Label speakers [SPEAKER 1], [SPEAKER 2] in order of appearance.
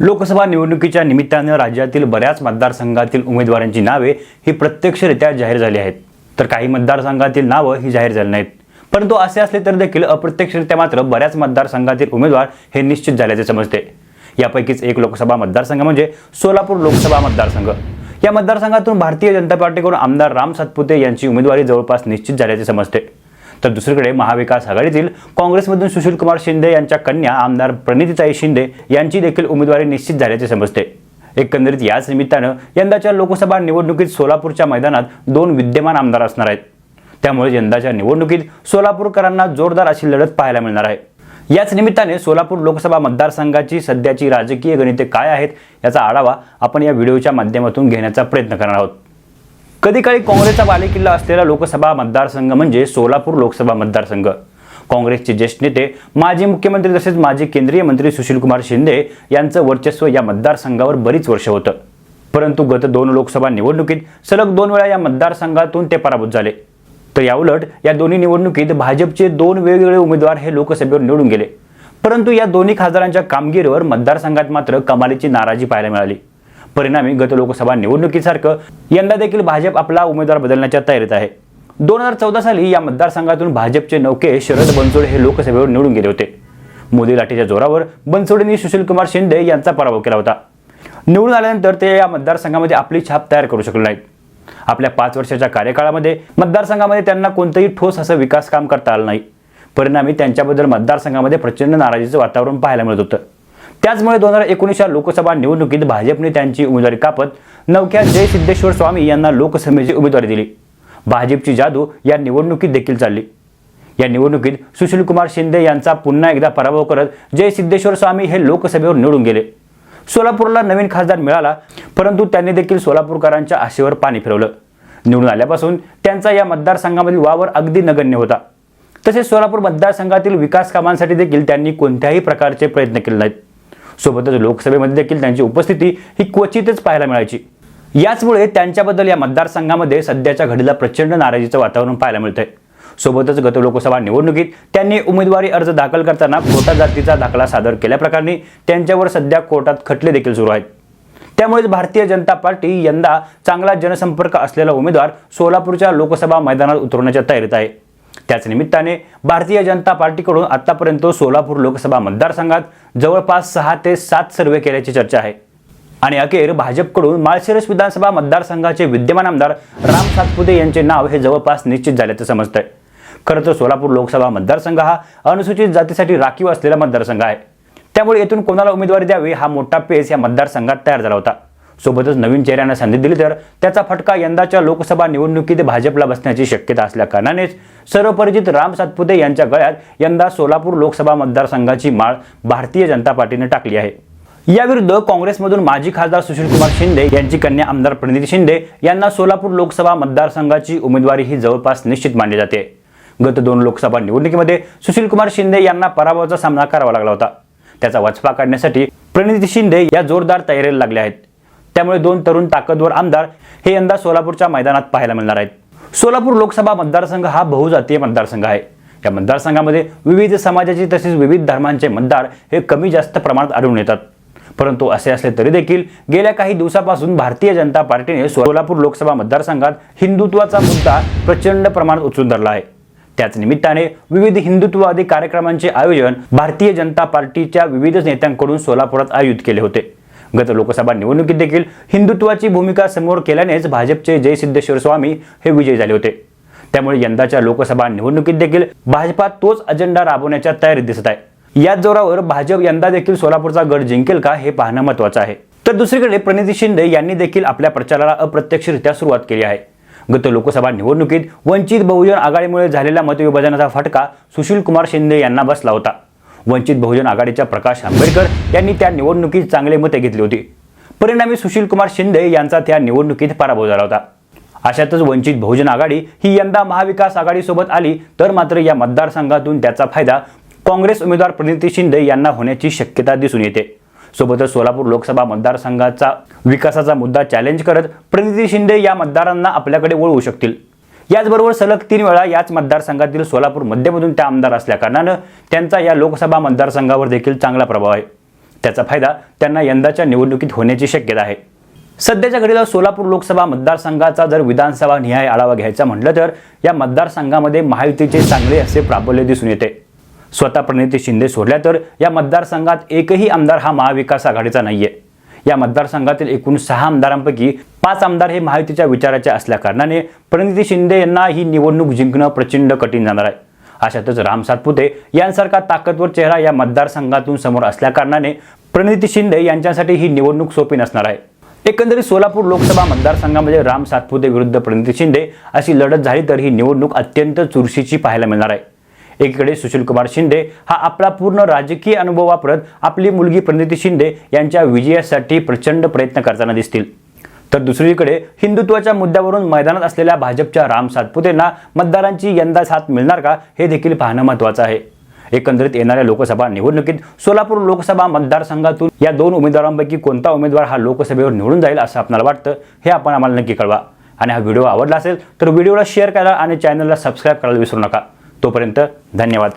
[SPEAKER 1] लोकसभा निवडणुकीच्या निमित्तानं राज्यातील बऱ्याच मतदारसंघातील उमेदवारांची नावे ही प्रत्यक्षरित्या जाहीर झाली आहेत. तर काही मतदारसंघातील नावं ही जाहीर झाली नाहीत. परंतु असे असले तर देखील अप्रत्यक्षरित्या मात्र बऱ्याच मतदारसंघातील उमेदवार हे निश्चित झाल्याचे समजते. यापैकीच एक लोकसभा मतदारसंघ म्हणजे सोलापूर लोकसभा मतदारसंघ. या मतदारसंघातून भारतीय जनता पार्टीकडून आमदार राम सातपुते यांची उमेदवारी जवळपास निश्चित झाल्याचे समजते. तर दुसरीकडे महाविकास आघाडीतील काँग्रेसमधून सुशीलकुमार शिंदे यांच्या कन्या आमदार प्रणितीताई शिंदे यांची देखील उमेदवारी निश्चित झाल्याचे समजते. एकंदरीत याच निमित्तानं यंदाच्या लोकसभा निवडणुकीत सोलापूरच्या मैदानात दोन विद्यमान आमदार असणार आहेत. त्यामुळे यंदाच्या निवडणुकीत सोलापूरकरांना जोरदार अशी लढत पाहायला मिळणार आहे. याच निमित्ताने सोलापूर लोकसभा मतदारसंघाची सध्याची राजकीय गणिते काय आहेत याचा आढावा आपण या व्हिडिओच्या माध्यमातून घेण्याचा प्रयत्न करणार आहोत. कधी काळी काँग्रेसचा बालेकिल्ला असलेला लोकसभा मतदारसंघ म्हणजे सोलापूर लोकसभा मतदारसंघ. काँग्रेसचे ज्येष्ठ नेते माजी मुख्यमंत्री तसेच माजी केंद्रीय मंत्री सुशीलकुमार शिंदे यांचं वर्चस्व या मतदारसंघावर बरीच वर्ष होतं. परंतु गत दोन लोकसभा निवडणुकीत सलग दोन वेळा या मतदारसंघातून ते पराभूत झाले. तर याउलट या दोन्ही निवडणुकीत भाजपचे दोन वेगवेगळे उमेदवार हे लोकसभेवर निवडून गेले. परंतु या दोन्ही खासदारांच्या कामगिरीवर मतदारसंघात मात्र कमालीची नाराजी पाहायला मिळाली. परिणामी गत लोकसभा निवडणुकीसारखं यंदा देखील भाजप आपला उमेदवार बदलण्याच्या तयारीत आहे. दोन हजार चौदा साली या मतदारसंघातून भाजपचे नौके शरद बनसोडे हे लोकसभेवर निवडून गेले होते. मोदी लाठीच्या जोरावर बनसोडेंनी सुशीलकुमार शिंदे यांचा पराभव केला होता. निवडून आल्यानंतर ते या मतदारसंघामध्ये आपली छाप तयार करू शकले नाहीत. आपल्या पाच वर्षाच्या कार्यकाळामध्ये मतदारसंघामध्ये त्यांना कोणतंही ठोस असं विकास काम करता आलं नाही. परिणामी त्यांच्याबद्दल मतदारसंघामध्ये प्रचंड नाराजीचं वातावरण पाहायला मिळत होतं. त्याचमुळे दोन हजार एकोणीसच्या लोकसभा निवडणुकीत भाजपने त्यांची उमेदवारी कापत नवख्या जय सिद्धेश्वर स्वामी यांना लोकसभेची उमेदवारी दिली. भाजपची जादू या निवडणुकीत देखील चालली. या निवडणुकीत सुशीलकुमार शिंदे यांचा पुन्हा एकदा पराभव करत जय सिद्धेश्वर स्वामी हे लोकसभेवर निवडून गेले. सोलापूरला नवीन खासदार मिळाला परंतु त्यांनी देखील सोलापूरकरांच्या आशेवर पाणी फिरवलं. निवडून आल्यापासून त्यांचा या मतदारसंघामधील वावर अगदी नगण्य होता. तसेच सोलापूर मतदारसंघातील विकास कामांसाठी देखील त्यांनी कोणत्याही प्रकारचे प्रयत्न केले नाहीत. सोबतच लोकसभेमध्ये देखील त्यांची उपस्थिती ही क्वचितच पाहायला मिळायची. याचमुळे त्यांच्याबद्दल या मतदारसंघामध्ये सध्याच्या घडीला प्रचंड नाराजीचं वातावरण पाहायला मिळतंय. सोबतच गत लोकसभा निवडणुकीत त्यांनी उमेदवारी अर्ज दाखल करताना कोटा जातीचा दाखला सादर केल्याप्रकरणी त्यांच्यावर सध्या कोर्टात खटले देखील सुरू आहेत. त्यामुळेच भारतीय जनता पार्टी यंदा चांगला जनसंपर्क असलेला उमेदवार सोलापूरच्या लोकसभा मैदानात उतरवण्याच्या तयारीत आहे. त्याच निमित्ताने भारतीय जनता पार्टीकडून आतापर्यंत सोलापूर लोकसभा मतदारसंघात जवळपास सहा ते सात सर्वे केल्याची चर्चा आहे. आणि अखेर भाजपकडून माळशिरस विधानसभा मतदारसंघाचे विद्यमान आमदार राम सातपुते यांचे नाव हे जवळपास निश्चित झाल्याचं समजतंय. खरं तर सोलापूर लोकसभा मतदारसंघ हा अनुसूचित जातीसाठी राखीव असलेला मतदारसंघ आहे. त्यामुळे येथून कोणाला उमेदवारी द्यावी हा मोठा पेस या मतदारसंघात तयार झाला होता. सोबतच नवीन चेहऱ्यांना संधी दिली तर त्याचा फटका यंदाच्या लोकसभा निवडणुकीत भाजपला बसण्याची शक्यता असल्या कारणानेच सर्वपरिचित राम सातपुते यांच्या गळ्यात यंदा सोलापूर लोकसभा मतदारसंघाची माळ भारतीय जनता पार्टीने टाकली आहे. याविरुद्ध काँग्रेसमधून माजी खासदार सुशीलकुमार शिंदे यांची कन्या आमदार प्रणिती शिंदे यांना सोलापूर लोकसभा मतदारसंघाची उमेदवारी ही जवळपास निश्चित मानली जाते. गत दोन लोकसभा निवडणुकीमध्ये सुशीलकुमार शिंदे यांना पराभवाचा सामना करावा लागला होता. त्याचा वचपा काढण्यासाठी प्रणिती शिंदे या जोरदार तयारीला लागल्या आहेत. त्यामुळे दोन तरुण ताकदवर आमदार हे यंदा सोलापूरच्या मैदानात पाहायला मिळणार आहेत. सोलापूर लोकसभा मतदारसंघ हा बहुजातीय मतदारसंघ आहे. या मतदारसंघामध्ये विविध समाजाचे तसेच विविध धर्मांचे मतदार हे कमी जास्त प्रमाणात आढळून येतात. परंतु असे असले तरी देखील गेल्या काही दिवसापासून भारतीय जनता पार्टीने सोलापूर लोकसभा मतदारसंघात हिंदुत्वाचा मुद्दा प्रचंड प्रमाणात उचलून धरला आहे. त्याच निमित्ताने विविध हिंदुत्ववादी कार्यक्रमांचे आयोजन भारतीय जनता पार्टीच्या विविध नेत्यांकडून सोलापुरात आयोजित केले होते. गत लोकसभा निवडणुकीत देखील हिंदुत्वाची भूमिका समोर केल्यानेच भाजपचे जयसिद्धेश्वर स्वामी हे विजयी झाले होते. त्यामुळे यंदाच्या लोकसभा निवडणुकीत देखील भाजपात तोच अजेंडा राबवण्याच्या तयारीत दिसत आहे. याच जोरावर भाजप यंदा देखील सोलापूरचा गड जिंकेल का हे पाहणं महत्वाचं आहे. तर दुसरीकडे प्रणिती शिंदे यांनी देखील आपल्या प्रचाराला अप्रत्यक्षरित्या सुरुवात केली आहे. गत लोकसभा निवडणुकीत वंचित बहुजन आघाडीमुळे झालेल्या मतविभाजनाचा फटका सुशील कुमार शिंदे यांना बसला होता. वंचित बहुजन आघाडीच्या प्रकाश आंबेडकर यांनी त्या निवडणुकीत चांगले मते घेतली होती. परिणामी सुशील कुमार शिंदे यांचा त्या निवडणुकीत पराभव झाला होता. अशातच वंचित बहुजन आघाडी ही यंदा महाविकास आघाडीसोबत आली तर मात्र या मतदारसंघातून त्याचा फायदा काँग्रेस उमेदवार प्रणिती शिंदे यांना होण्याची शक्यता दिसून येते. सोबतच सोलापूर लोकसभा मतदारसंघाचा विकासाचा मुद्दा चॅलेंज करत प्रणिती शिंदे या मतदारांना आपल्याकडे वळवू शकतील. याचबरोबर सलग तीन वेळा याच मतदारसंघातील सोलापूर मध्यमधून त्या आमदार असल्या कारणानं त्यांचा या लोकसभा मतदारसंघावर देखील चांगला प्रभाव आहे. त्याचा फायदा त्यांना यंदाच्या निवडणुकीत होण्याची शक्यता आहे. सध्याच्या घडीला सोलापूर लोकसभा मतदारसंघाचा जर विधानसभा निहाय आढावा घ्यायचा म्हटलं तर या मतदारसंघामध्ये महायुतीचे चांगले असे प्राबल्य दिसून येते. स्वतः प्रणिती शिंदे सोडल्या तर या मतदारसंघात एकही आमदार हा महाविकास आघाडीचा नाहीये. या मतदारसंघातील एकूण सहा आमदारांपैकी पाच आमदार हे महायुतीच्या विचाराचे असल्या कारणाने प्रणिती शिंदे यांना ही निवडणूक जिंकणं प्रचंड कठीण जाणार आहे. अशातच राम सातपुते यांसारखा ताकदवर चेहरा या मतदारसंघातून समोर असल्या कारणाने प्रणिती शिंदे यांच्यासाठी ही निवडणूक सोपी नसणार आहे. एकंदरीत सोलापूर लोकसभा मतदारसंघामध्ये राम सातपुते विरुद्ध प्रणिती शिंदे अशी लढत झाली तर ही निवडणूक अत्यंत चुरशीची पाहायला मिळणार आहे. एकीकडे सुशीलकुमार शिंदे हा आपला पूर्ण राजकीय अनुभव वापरत आपली मुलगी प्रणिती शिंदे यांच्या विजयासाठी प्रचंड प्रयत्न करताना दिसतील. तर दुसरीकडे हिंदुत्वाच्या मुद्द्यावरून मैदानात असलेल्या भाजपच्या राम सातपुतेंना मतदारांची यंदा साथ मिळणार का हे देखील पाहणं महत्वाचं आहे. एकंदरीत येणाऱ्या लोकसभा निवडणुकीत सोलापूर लोकसभा मतदारसंघातून या दोन उमेदवारांपैकी कोणता उमेदवार हा लोकसभेवर निवडून जाईल असं आपल्याला वाटतं हे आपण आम्हाला नक्की कळवा. आणि हा व्हिडिओ आवडला असेल तर व्हिडिओला शेअर करा आणि चॅनलला सबस्क्राईब करायला विसरू नका. तोपर्यंत धन्यवाद.